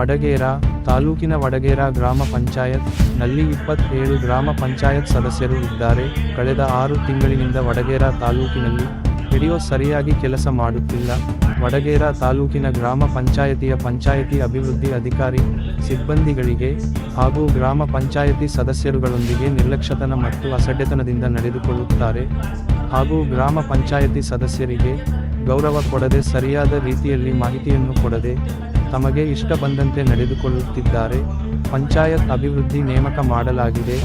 ವಡಗೇರ ತಾಲೂಕಿನ ವಡಗೇರ ಗ್ರಾಮ ಪಂಚಾಯತ್ನಲ್ಲಿ ಇಪ್ಪತ್ತೇಳು ಗ್ರಾಮ ಪಂಚಾಯತ್ ಸದಸ್ಯರು ಇದ್ದಾರೆ. ಕಳೆದ ಆರು ತಿಂಗಳಿನಿಂದ ವಡಗೇರ ತಾಲೂಕಿನಲ್ಲಿ ಹಿಡಿಯೋ ಸರಿಯಾಗಿ ಕೆಲಸ ಮಾಡುತ್ತಿಲ್ಲ. ವಡಗೇರ ತಾಲೂಕಿನ ಗ್ರಾಮ ಪಂಚಾಯತಿಯ ಪಂಚಾಯತಿ ಅಭಿವೃದ್ಧಿ ಅಧಿಕಾರಿ ಸಿಬ್ಬಂದಿಗಳಿಗೆ ಹಾಗೂ ಗ್ರಾಮ ಪಂಚಾಯತಿ ಸದಸ್ಯರುಗಳೊಂದಿಗೆ ನಿರ್ಲಕ್ಷ್ಯತನ ಮತ್ತು ಅಸಡ್ಡೆತನದಿಂದ ನಡೆದುಕೊಳ್ಳುತ್ತಾರೆ. ಹಾಗೂ ಗ್ರಾಮ ಪಂಚಾಯತಿ ಸದಸ್ಯರಿಗೆ ಗೌರವ ಕೊಡದೆ ಸರಿಯಾದ ರೀತಿಯಲ್ಲಿ ಮಾಹಿತಿಯನ್ನು ಕೊಡದೆ ತಮಗೆ ಇಷ್ಟ ಬಂದಂತೆ ನಡೆದುಕೊಳ್ಳುತ್ತಿದ್ದಾರೆ. ಪಂಚಾಯತ್ ಅಭಿವೃದ್ಧಿ ನೇಮಕ ಮಾಡಲಾಗಿದೆ.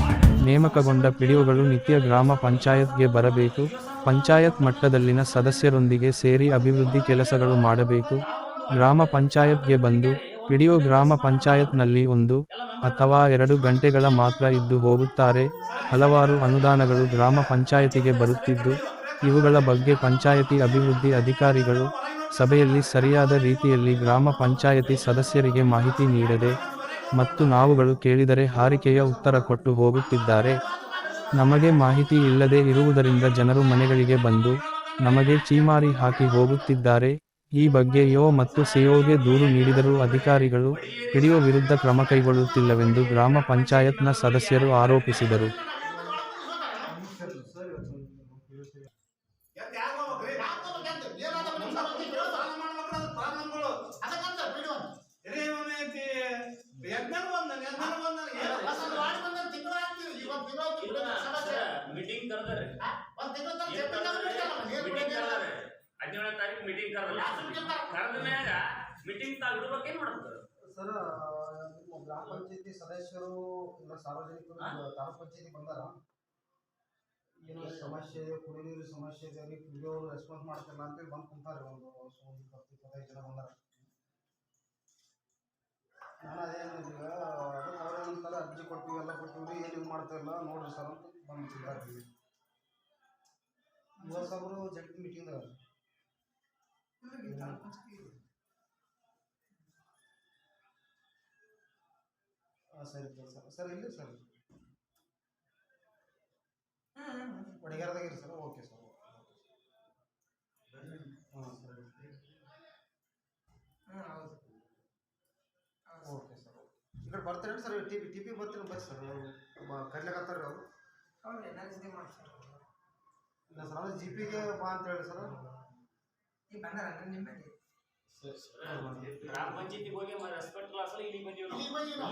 ನೇಮಕಗೊಂಡ ಪಿಡಿಒಗಳು ನಿತ್ಯ ಗ್ರಾಮ ಪಂಚಾಯತ್ಗೆ ಬರಬೇಕು. ಪಂಚಾಯತ್ ಮಟ್ಟದಲ್ಲಿನ ಸದಸ್ಯರೊಂದಿಗೆ ಸೇರಿ ಅಭಿವೃದ್ಧಿ ಕೆಲಸಗಳು ಮಾಡಬೇಕು. ಗ್ರಾಮ ಪಂಚಾಯತ್ಗೆ ಬಂದು ಪಿಡಿಒ ಗ್ರಾಮ ಪಂಚಾಯತ್ನಲ್ಲಿ ಒಂದು ಅಥವಾ ಎರಡು ಗಂಟೆಗಳ ಮಾತ್ರ ಇದ್ದು ಹೋಗುತ್ತಾರೆ. ಹಲವಾರು ಅನುದಾನಗಳು ಗ್ರಾಮ ಪಂಚಾಯತಿಗೆ ಬರುತ್ತಿದ್ದು, ಇವುಗಳ ಬಗ್ಗೆ ಪಂಚಾಯತಿ ಅಭಿವೃದ್ಧಿ ಅಧಿಕಾರಿಗಳು ಸಭೆಯಲ್ಲಿ ಸರಿಯಾದ ರೀತಿಯಲ್ಲಿ ಗ್ರಾಮ ಪಂಚಾಯತಿ ಸದಸ್ಯರಿಗೆ ಮಾಹಿತಿ ನೀಡದೆ ಮತ್ತು ನಾವುಗಳು ಕೇಳಿದರೆ ಹಾರಿಕೆಯ ಉತ್ತರ ಕೊಟ್ಟು ಹೋಗುತ್ತಿದ್ದಾರೆ. ನಮಗೆ ಮಾಹಿತಿ ಇಲ್ಲದೆ ಇರುವುದರಿಂದ ಜನರು ಮನೆಗಳಿಗೆ ಬಂದು ನಮಗೆ ಚೀಮಾರಿ ಹಾಕಿ ಹೋಗುತ್ತಿದ್ದಾರೆ. ಈ ಬಗ್ಗೆ ಯೋ ಮತ್ತು ಸಿಒಗೆ ದೂರು ನೀಡಿದರೂ ಅಧಿಕಾರಿಗಳು ಹಿಡಿಯೋ ವಿರುದ್ಧ ಕ್ರಮ ಕೈಗೊಳ್ಳುತ್ತಿಲ್ಲವೆಂದು ಗ್ರಾಮ ಪಂಚಾಯತ್ನ ಸದಸ್ಯರು ಆರೋಪಿಸಿದರು. ಮೀಟಿಂಗ್ ಕರೆದ್ರಿ ಮೀಟಿಂಗ್ ಕರೆದ್ರಿ ಹದಿನೇಳನೇ ತಾರೀಕು ಮೀಟಿಂಗ್ ಕರೆದಲ್ಲ ಕರೆದ ಮ್ಯಾಗ ಮೀಟಿಂಗ್ ತಾವ್ ಇಡ್ಬೇಕೇನ್ ಮಾಡ್ತಾರೆ ಸರ್? ನಿಮ್ಮ ಗ್ರಾಮ ಪಂಚಾಯತಿ ಸದಸ್ಯರು ಇಲ್ಲ ಸಾರ್ವಜನಿಕರು ತಾಲೂಕ್ ಪಂಚಾಯತಿ ಬಂದಾರ. ಏನೋ ಸಮಸ್ಯೆ ಇದೆ ಸಮಸ್ಯೆ ಇದೆ ರೀ ಕುಡಿಯೋರು ರೆಸ್ಪಾನ್ಸ್ ಮಾಡ್ತಿಲ್ಲ ಅಂತ ಬಂದು ಕುಂತಾರೆ ಒಂದು ಒಂದು ಇಪ್ಪತ್ತು, ಇಪ್ಪತ್ತೈದು ಜನ ಬಂದಾರ ನಾನು ಅದೇ ಈಗ ಅವ್ರು ಏನಂತಾರೆ ಅರ್ಜಿ ಕೊಟ್ಟಿವಿ ಎಲ್ಲ ಕೊಟ್ಟಿವಿ ಏನು ಇದು ಮಾಡ್ತಾ ಇಲ್ಲ, ನೋಡ್ರಿ ಸರ್ ಅಂತ ಬಂದು ತಿಂತಾರೆ ಸಾವಿರ ಜಂಟಿ ಮೀಟಿಂಗ್ದಾಗ ಹಾಂ ಸರಿ, ಸರ್. ಸರ್, ಇಲ್ಲ ಸರ್. ಒಡಗೇರದಾಗ ಇರಿ ಸರ್. ಓಕೆ ಸರ್ ಹಾಂ ಸರಿ. ಓಕೆ ಸರ್ ಈ ಕಡೆ ಬರ್ತಾರೆ sir T P T P ಬರ್ತೀನಿ ಬಸ್ ಸರ್ ಕರ್ಲಿಕತ್ತಾರ ಅವರು ಇಲ್ಲ ಸರ್ ಅದು ಜಿ ಪಿಗೆ ಬಾ ಅಂತ ಹೇಳಿ ಸರ್. ಗ್ರಾಮ ಪಂಚಾಯತಿಗೆ ಹೋಗಿ ರೆಸ್ಪೆಕ್ಟ್ ಕ್ಲಾಸ್ ಇಲ್ಲಿ ಬಂದೀವಿ ಅಂತ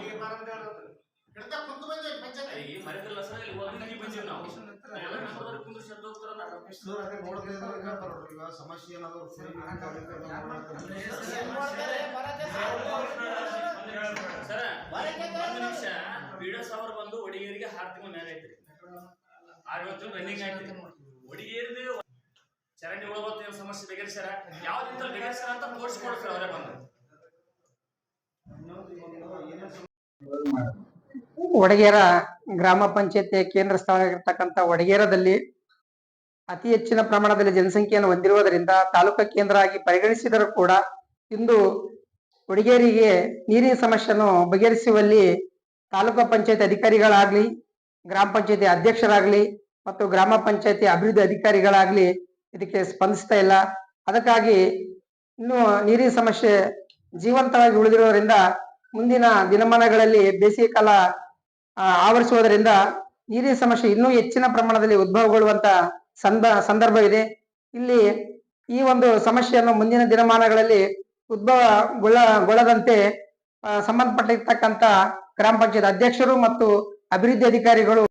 ಈ ಮರದಲ್ಲ ಸರ್ ಇಲ್ಲಿ ಹೋಗಿ ಬಂದೀವಿ ನಾವು. ಕುಂದ್ರಿಸಿ ಸಮಸ್ಯೆ ಏನಾದ್ರು ಸರಿ ಸರ ಒಂದು ನಿಮಿಷ ವಿಡಿಯೋ ಸಾವಿರ ಬಂದು ಒಡಿಗೇರಿಗೆ ಆರು ತಿಂಗಳ ಮ್ಯಾಗ ಐತ್ರಿ. ಆರು ತಿಂಗಳು ರನ್ನಿಂಗ್ ಆಯ್ತು ಒಡಿಗೇರಿದು ಚರಂಡಿ ಒಳಗೊತ್ತ ಏನ್ ಸಮಸ್ಯೆ ಬಗೆಹರಿಸ್ಯಾರ ಯಾವ್ದಿಂದ ಬಗೆಹರಿಸ್ಯಾರ ಅಂತ ತೋರಿಸ್ಕೊಡ್ತಾರೆ ಅವರೇ ಬಂದು. ವಡಗೇರ ಗ್ರಾಮ ಪಂಚಾಯತಿಯ ಕೇಂದ್ರ ಸ್ಥಳವಾಗಿರ್ತಕ್ಕಂಥ ವಡಗೇರದಲ್ಲಿ ಅತಿ ಹೆಚ್ಚಿನ ಪ್ರಮಾಣದಲ್ಲಿ ಜನಸಂಖ್ಯೆಯನ್ನು ಹೊಂದಿರುವುದರಿಂದ ತಾಲೂಕಾ ಕೇಂದ್ರ ಆಗಿ ಪರಿಗಣಿಸಿದರೂ ಕೂಡ ಇಂದು ವಡಗೇರಿಗೆ ನೀರಿನ ಸಮಸ್ಯೆಯನ್ನು ಬಗೆಹರಿಸುವಲ್ಲಿ ತಾಲೂಕಾ ಪಂಚಾಯತಿ ಅಧಿಕಾರಿಗಳಾಗ್ಲಿ, ಗ್ರಾಮ ಪಂಚಾಯತಿ ಅಧ್ಯಕ್ಷರಾಗ್ಲಿ ಮತ್ತು ಗ್ರಾಮ ಪಂಚಾಯತಿ ಅಭಿವೃದ್ಧಿ ಅಧಿಕಾರಿಗಳಾಗ್ಲಿ ಇದಕ್ಕೆ ಸ್ಪಂದಿಸ್ತಾ ಇಲ್ಲ. ಅದಕ್ಕಾಗಿ ಇನ್ನು ನೀರಿನ ಸಮಸ್ಯೆ ಜೀವಂತವಾಗಿ ಉಳಿದಿರುವುದರಿಂದ ಮುಂದಿನ ದಿನಮಾನಗಳಲ್ಲಿ ಬೇಸಿಗೆ ಕಾಲ ಆವರಿಸುವುದರಿಂದ ನೀರಿನ ಸಮಸ್ಯೆ ಇನ್ನೂ ಹೆಚ್ಚಿನ ಪ್ರಮಾಣದಲ್ಲಿ ಉದ್ಭವಗೊಳ್ಳುವಂತ ಸಂದ ಸಂದರ್ಭ ಇದೆ. ಇಲ್ಲಿ ಈ ಒಂದು ಸಮಸ್ಯೆಯನ್ನು ಮುಂದಿನ ದಿನಮಾನಗಳಲ್ಲಿ ಉದ್ಭವಗೊಳ್ಳಗೊಳ್ಳದಂತೆ ಆ, ಸಂಬಂಧಪಟ್ಟಿರ್ತಕ್ಕಂಥ ಗ್ರಾಮ ಪಂಚಾಯತ್ ಅಧ್ಯಕ್ಷರು ಮತ್ತು ಅಭಿವೃದ್ಧಿ ಅಧಿಕಾರಿಗಳು